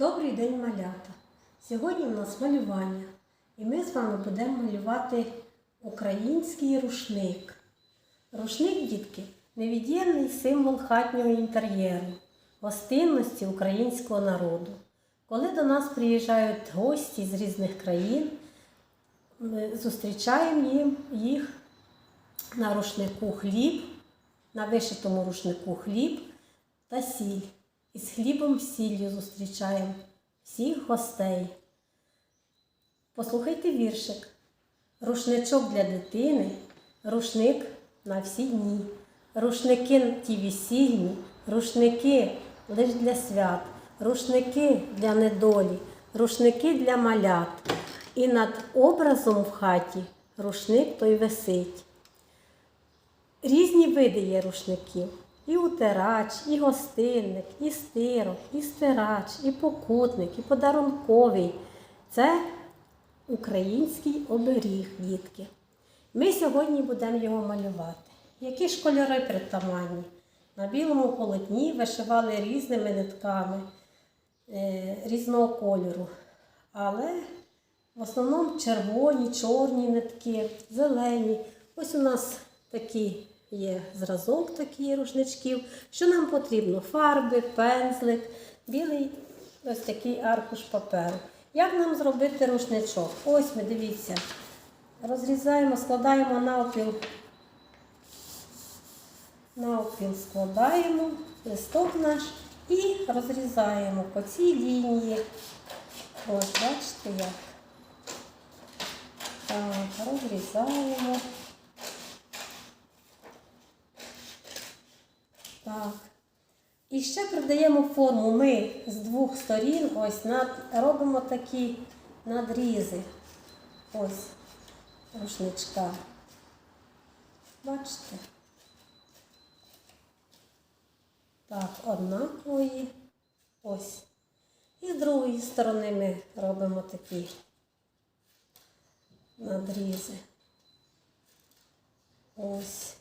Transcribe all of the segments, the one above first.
Добрий день, малята! Сьогодні в нас малювання, і ми з вами будемо малювати український рушник. Рушник, дітки, невід'ємний символ хатнього інтер'єру, гостинності українського народу. Коли до нас приїжджають гості з різних країн, ми зустрічаємо їх на рушнику хліб, на вишитому рушнику хліб та сіль. І з хлібом сіллю зустрічаємо всіх гостей. Послухайте віршик. Рушничок для дитини, рушник на всі дні. Рушники ті весільні, рушники лиш для свят, рушники для недолі, рушники для малят. І над образом в хаті рушник той висить. Різні види є рушників. І утирач, і гостинник, і стирок, і стирач, і покутник, і подарунковий. Це український оберіг, дітки. Ми сьогодні будемо його малювати. Які ж кольори притаманні? На білому полотні вишивали різними нитками е, різного кольору. Але в основному червоні, чорні нитки, зелені. Ось у нас такі є зразок такий рушничків. Що нам потрібно? Фарби, пензлик, білий ось такий аркуш паперу. Як нам зробити рушничок? Ось ми дивіться. Розрізаємо, складаємо навпіл. Навпіл складаємо листок наш і розрізаємо по цій лінії. Ось, бачите як. Так, розрізаємо. Так. І ще придаємо форму. Ми з двох сторін ось над, робимо такі надрізи. Ось рушничка. Бачите? Так, однакової. Ось. І з другої сторони ми робимо такі надрізи. Ось.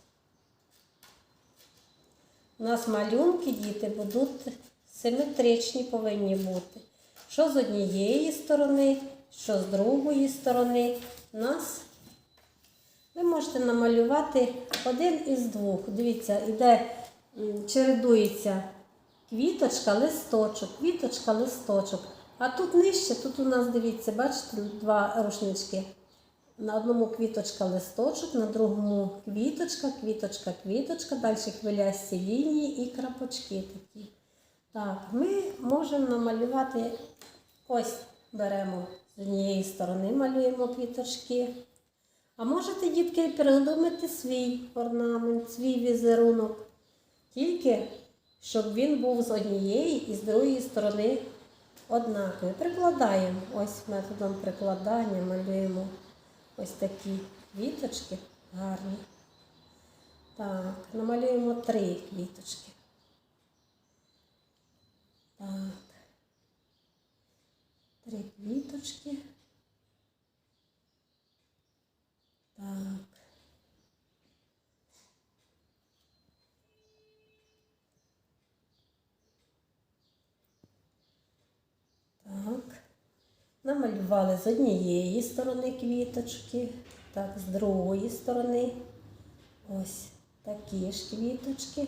У нас малюнки діти будуть симетричні повинні бути. Що з однієї сторони, що з другої сторони. У нас ви можете намалювати один із двох. Дивіться, іде, чередується квіточка, листочок, квіточка, листочок. А тут нижче, тут у нас, дивіться, бачите, два рушнички. На одному квіточка листочок, на другому квіточка, квіточка, квіточка, далі хвилясті лінії і крапочки такі. Так, ми можемо намалювати, ось беремо з однієї сторони, малюємо квіточки. А можете, дітки, придумати свій орнамент, свій візерунок. Тільки щоб він був з однієї і з другої сторони однаковий. Прикладаємо ось методом прикладання малюємо. Ось такі квіточки гарні. Так, намалюємо три квіточки. Так. Три квіточки. Так. Так. Намалювали з однієї сторони квіточки, так, з другої сторони. Ось такі ж квіточки.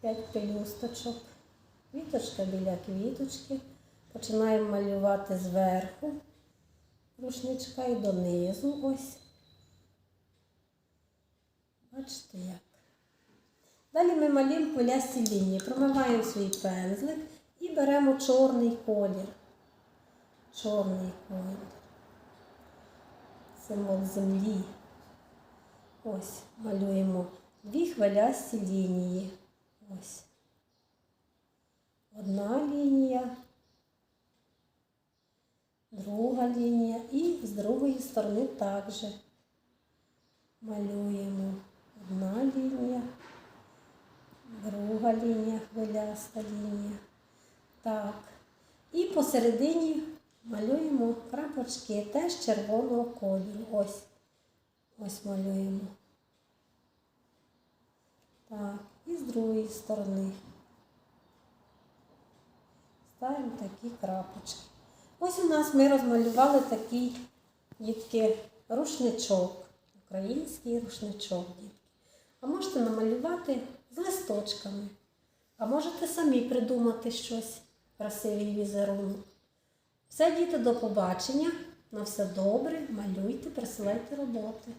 П'ять пелюсточок. Квіточка біля квіточки. Починаємо малювати зверху рушничка і донизу. Ось. Бачите як. Далі ми малюємо хвилясті лінії. Промиваємо свій пензлик і беремо чорний колір чорний колір. Символ землі. Ось малюємо дві хвилясті лінії. Ось. Одна лінія, друга лінія і з другої сторони також малюємо одна лінія, друга лінія, хвиляста лінія. Так. І посередині малюємо крапочки теж червоного кольору. Ось. Ось малюємо. Так, і з другої сторони. ставимо такі крапочки. Ось у нас ми розмалювали такий дітки рушничок, український рушничок, дітки. А можете намалювати з листочками. А можете самі придумати щось, красивий візерунок. Все, діти, до побачення. На все добре, малюйте, присилайте роботи.